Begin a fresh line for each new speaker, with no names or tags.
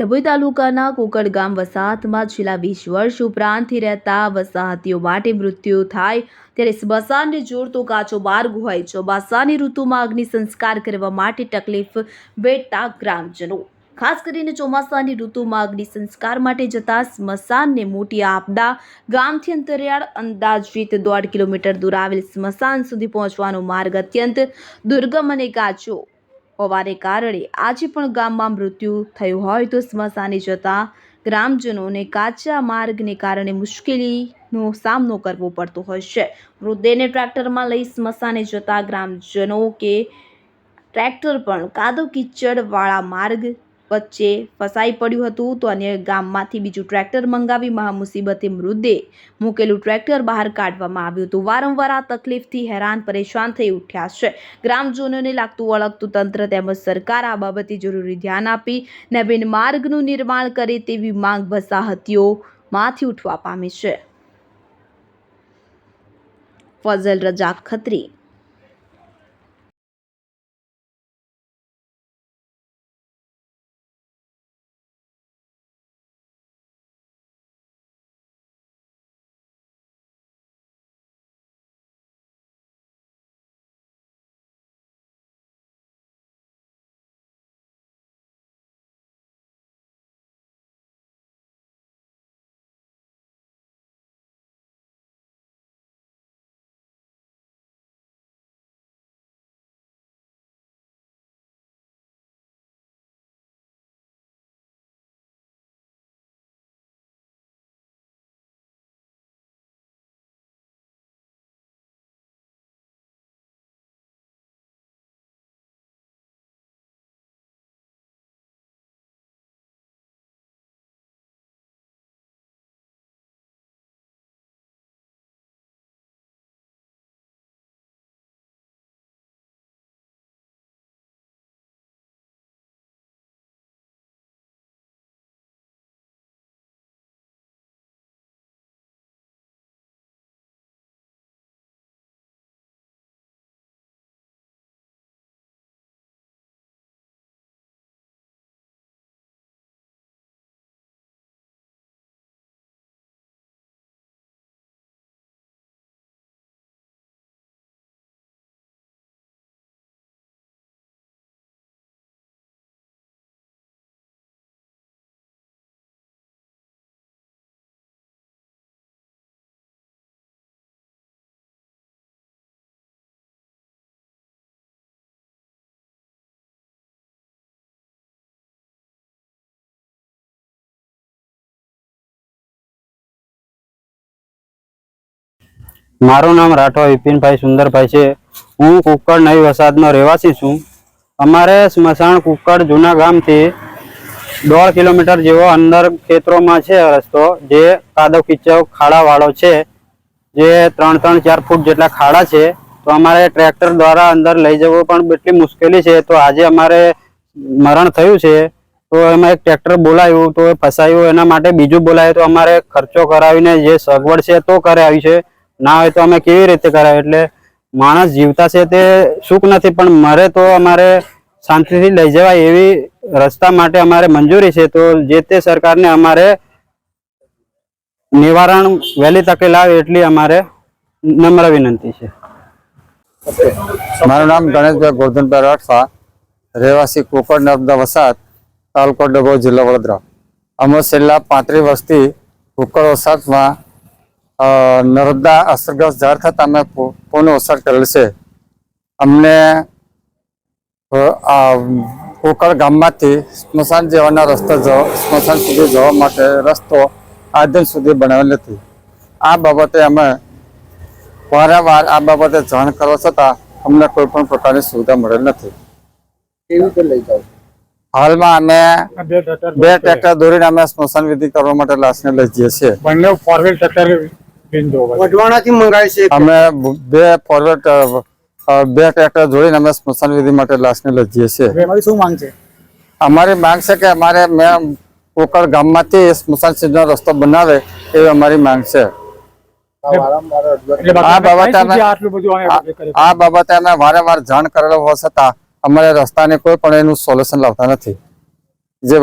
ડભોઈ તાલુકાના કોકડ ગામ વસાહતમાં છેલ્લા વીસ વર્ષ ઉપરાંતથી રહેતા વસાહતીઓ માટે મૃત્યુ થાય ત્યારે સ્મશાનને જોડતો કાચો માર્ગ હોય ચોમાસાની ઋતુમાં અગ્નિ સંસ્કાર કરવા માટે તકલીફ વેઠતા ગ્રામજનો. ખાસ કરીને ચોમાસાની ઋતુમાં અગ્નિ સંસ્કાર માટે જતા સ્મશાનને મોટી આપદા, ગામથી અંતરિયાળ, અંદાજિત દોઢ કિલોમીટર દૂર આવેલ સ્મશાન સુધી પહોંચવાનો માર્ગ અત્યંત દુર્ગમ અને કાચો હોવાને કારણે આજે પણ ગામમાં મૃત્યુ થયું હોય તો સ્મશાને જતા ગ્રામજનોને કાચા માર્ગને કારણે મુશ્કેલીનો સામનો કરવો પડતો હોય છે. મૃતદેહને ટ્રેક્ટરમાં લઈ સ્મશાને જતા ગ્રામજનો કે ટ્રેક્ટર પણ કાદો કીચડવાળા માર્ગ વચ્ચે ફસાઈ પડ્યું હતું તો અન્ય ગામમાંથી બીજું ટ્રેક્ટર મંગાવી મહા મુસીબતે મૃતદેહ મૂકેલું ટ્રેક્ટર બહાર કાઢવામાં આવ્યું હતું. વારંવાર આ તકલીફથી હેરાન, પરેશાન થઈ ઉઠ્યા છે. ગ્રામજનોને લાગતું વળગતું તંત્ર તેમજ સરકાર આ બાબતે જરૂરી ધ્યાન આપી નવીન માર્ગનું નિર્માણ કરે તેવી માંગ વસાહતીઓમાંથી ઉઠવા પામી છે. ફઝલ રજા ખત્રી.
મારું નામ રાઠવા વિપિનભાઈ સુંદરભાઈ છે. હું કુક્કડ નવી વસાદનો રહેવાસી છું. અમારે સ્મશાન કુક્કડ જૂના ગામથી દોઢ કિલોમીટર જેવો અંદર ખેતરોમાં છે રસ્તો, જે કાદવ કિચવ ખાડાવાળો છે. જે ત્રણ ત્રણ ચાર ફૂટ જેટલા ખાડા છે. તો અમારે ટ્રેક્ટર દ્વારા અંદર લઈ જવું પણ એટલી મુશ્કેલી છે. તો આજે અમારે મરણ થયું છે. તો એમાં એક ટ્રેક્ટર બોલાવ્યું તો એ ફસાયું. એના માટે બીજું બોલાવ્યું તો અમારે ખર્ચો કરાવીને જે સગવડ છે તો કરાવી છે. ના હોય તો અમે કેવી રીતે કરાય? એટલે માણસ જીવતા છે તે સુખ નથી, પણ મરે તો અમારે શાંતિથી લઈ જવાય એવી રસ્તા માટે અમારે મંજૂરી છે. તો જે તે સરકારને અમારે નિવારણ વહેલી તકે લાવે એટલી અમારે નમ્ર વિનંતી છે.
મારું નામ ગણેશભાઈ ગોરધનભાઈ રાઠવા, રહેવાસી કોકડ નર્મદા વસાત તાલુકો ડભોઈ જિલ્લો વડોદરા. અમે છેલ્લા પાંત્રીસ વર્ષથી કોકડ વસાતમાં નર્મદા અસરગ્રસ્ત જાહેર થતા અમે પુ- અસર કરેલ છે. અમને અ, ગામમાંથી સ્મશાન જવાના રસ્તો જવા સ્મશાન સુધી જવા માટે રસ્તો આ દિન સુધી બનાવેલ નથી આ બાબતે અમે વારંવાર આ બાબતે જાણ કરવા છતાં અમને કોઈ પણ પ્રકારની સુવિધા મળેલ નથી.
કેવી રીતે લઈ જાવ
હાલમાં અમે બે ટ્રેક્ટર દોરીને અમે સ્મશાન વિધિ કરવા માટે લાશને લઈ જઈએ છીએ.
બંને ફોરવેલ ટ્રેક્ટર બિંદુ
વઢવાણાથી મંગાવી છે
અમે બે ફોરવર્ડ બે ટ્રેક્ટર જોડીને અમે સ્મશાન વિધિ માટે લાશને લઈ જઈએ છીએ
અમારી શું માંગ છે?
અમારી માંગ છે કે અમારે મેં કોકડ ગામમાંથી સ્મશાન સિંહનો રસ્તો બનાવે એવી અમારી માંગ છે. આ બાબતે આ બાબતે અમે વારંવાર જાણ કરેલો હોવા છતાં અમારે રસ્તાને કોઈ પણ એનું સોલ્યુશન લાવતા નથી. જે